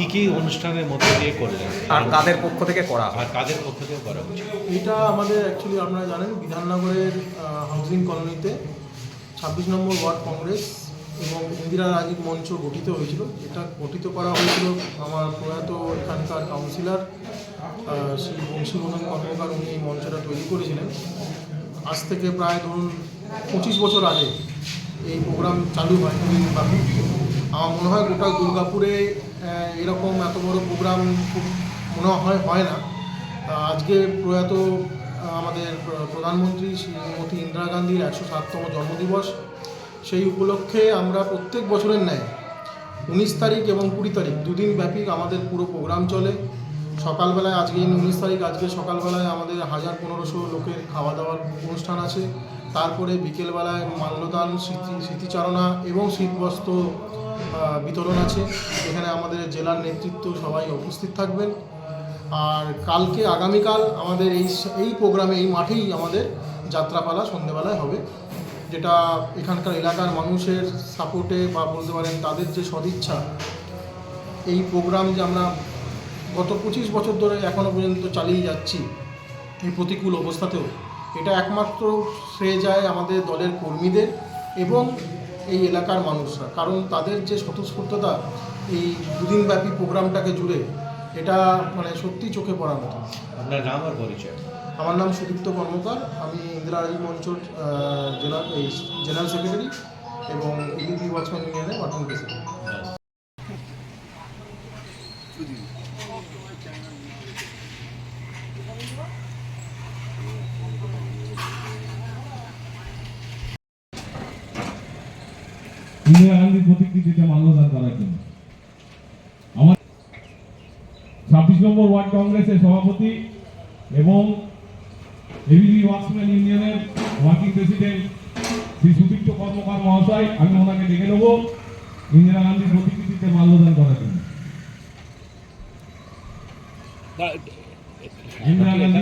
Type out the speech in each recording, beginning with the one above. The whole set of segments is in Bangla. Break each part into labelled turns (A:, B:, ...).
A: কি কি অনুষ্ঠানের মধ্যে দিয়ে করলেন?
B: আর কাদের পক্ষ থেকে করা হয়?
A: আর কাদের পক্ষ থেকে করা উচিত
C: এটা আমাদের অ্যাকচুয়ালি আপনারা জানেন বিধাননগরের হাউজিং কলোনিতে ছাব্বিশ নম্বর ওয়ার্ড কংগ্রেস এবং ইন্দিরা রাজীব মঞ্চ গঠিত হয়েছিল। এটা গঠিত করা হয়েছিল আমার প্রয়াত এখানকার কাউন্সিলর শ্রী বংশীবদন কর্মকার উনি এই মঞ্চটা তৈরি করেছিলেন। আজ থেকে প্রায় ধরুন পঁচিশ বছর আগে এই প্রোগ্রাম চালু হয়। আমার মনে হয় গোটা দুর্গাপুরে এরকম এত বড় প্রোগ্রাম মনে হয় হয় না। আজকে প্রয়াত আমাদের প্রধানমন্ত্রী শ্রীমতী ইন্দিরা গান্ধীর একশো সাততম জন্মদিবস। সেই উপলক্ষে আমরা প্রত্যেক বছরের ন্যায় উনিশ তারিখ এবং কুড়ি তারিখ দুদিন ব্যাপী আমাদের পুরো প্রোগ্রাম চলে। সকালবেলায় আজকে উনিশ তারিখ, আজকে সকালবেলায় আমাদের হাজার পনেরোশো লোকের খাওয়া দাওয়ার অনুষ্ঠান আছে। তারপরে বিকেলবেলায় মাল্যদান, স্মৃতি, স্মৃতিচারণা এবং শীতবস্ত্র বিতরণ আছে। এখানে আমাদের জেলার নেতৃত্ব সবাই উপস্থিত থাকবেন। আর কালকে, আগামীকাল আমাদের এই এই প্রোগ্রামে, এই মাঠেই আমাদের যাত্রাপালা সন্ধেবেলায় হবে। যেটা এখানকার এলাকার মানুষের সাপোর্টে বা বলতে পারেন তাদের যে সদিচ্ছা, এই প্রোগ্রাম যে আমরা গত পঁচিশ বছর ধরে এখনও পর্যন্ত চালিয়ে যাচ্ছি এই প্রতিকূল অবস্থাতেও, এটা একমাত্র শ্রেয় যায় আমাদের দলের কর্মীদের এবং এই এলাকার মানুষরা। কারণ তাদের যে স্বতঃস্ফূর্ততা এই দুদিনব্যাপী প্রোগ্রামটাকে জুড়ে এটা মানে সত্যি চোখে পড়ার মতো।
A: আপনার নাম আর পরিচয়?
C: আমার নাম সুদীপ্ত কর্মকার। আমি ইন্দিরা রাজীব মঞ্চর আহ, জেলা এই জেনারেল সেক্রেটারি এবং ইডিপি ওয়াচম্যান ইউনিয়নের বর্তমান প্রেসিডেন্ট।
D: ইন্দিরা গান্ধীর প্রতিকৃতিতে মাল্যদান করার জন্য আমার ছাব্বিশ নম্বর ওয়ার্ড কংগ্রেসের সভাপতি এবং এবিবি ওয়ার্কসম্যান ইউনিয়নের ওয়ার্কিং প্রেসিডেন্ট শ্রী সুদীপ্ত কর্মকার মহাশয় আমি ওনাকে ডেকে নেব ইন্দিরা গান্ধীর প্রতিকৃতিতে মাল্যদান করার জন্য ইন্দিরা গান্ধী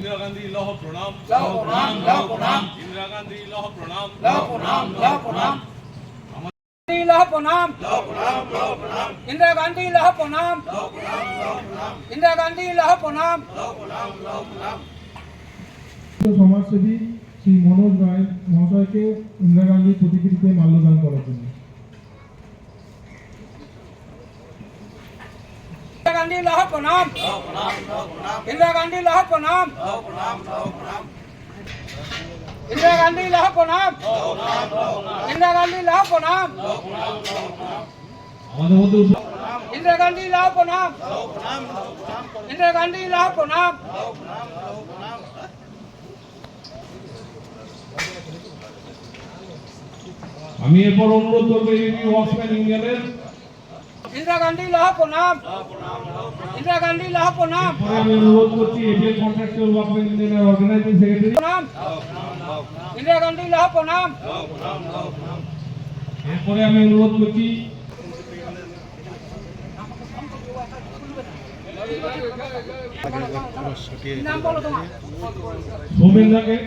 E: ইন্দিরা গান্ধী লহ প্রণাম লহ প্রণাম লহ প্রণাম ইন্দিরা গান্ধী লহ প্রণাম লহ প্রণাম লহ প্রণাম
F: সমাজসেবী শ্রী মনোজ রায় মহাশয়কে ইন্দিরা গান্ধীর প্রতিকৃতিতে মাল্যদান করার জন্য
G: ইন্দিরা গান্ধী লহ প্রণাম ইন্দিরা গান্ধী লহ প্রণাম ইন্দিরা গান্ধী লহ প্রণাম ইন্দিরা গান্ধী লহ প্রণাম
D: আমাদের মধ্যে উদ্যোগ
G: ইন্দিরা গান্ধী লহ প্রণাম ইন্দিরা গান্ধী লহ প্রণাম
D: আমি এরপর অনুরোধ করব এবিবি ওয়ার্কসম্যান ইউনিয়নের
G: ইন্দিরা গান্ধী লহ প্রণাম ইন্দিরা গান্ধী লহ প্রণাম।
D: আমি অনুরোধ করছি এপিএল কন্ট্রাকচুয়াল ওয়ার্কম্যান ইউনিয়নের অর্গানাইজিং সেক্রেটারি
G: প্রণাম। ইন্দিরা গান্ধী লহ প্রণাম।
D: এরপরে আমি অনুরোধ করছি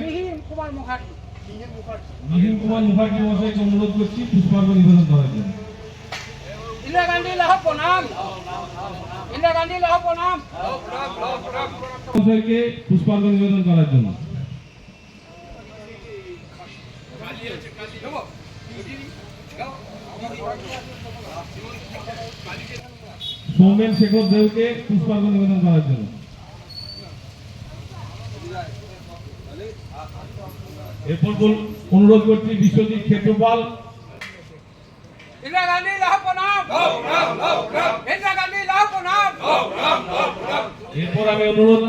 G: মিহির কুমার মুখার্জি।
D: মিহিন কুমার মুখার্জি মহাশয়কে অনুরোধ করছি পুষ্পার্ঘ নিবেদন করার জন্য।
G: ইন্দিরা গান্ধী লহ প্রণাম ইন্দিরা গান্ধী লহ প্রণাম
D: মহাশয়কে পুষ্পার্ঘ নিবেদন করার জন্য। সৌমেন শেখর দেবকে পুষ্পার্ঘ নিবেদন করার জন্য। এরপর অনুরোধ করছি বিশ্বজিৎ ক্ষেত্রপাল।
G: ইন্দিরা গান্ধী প্রণাম।
D: এরপর আমি অনুরোধ